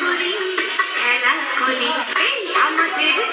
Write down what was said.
করি খেলা করি। আমাদের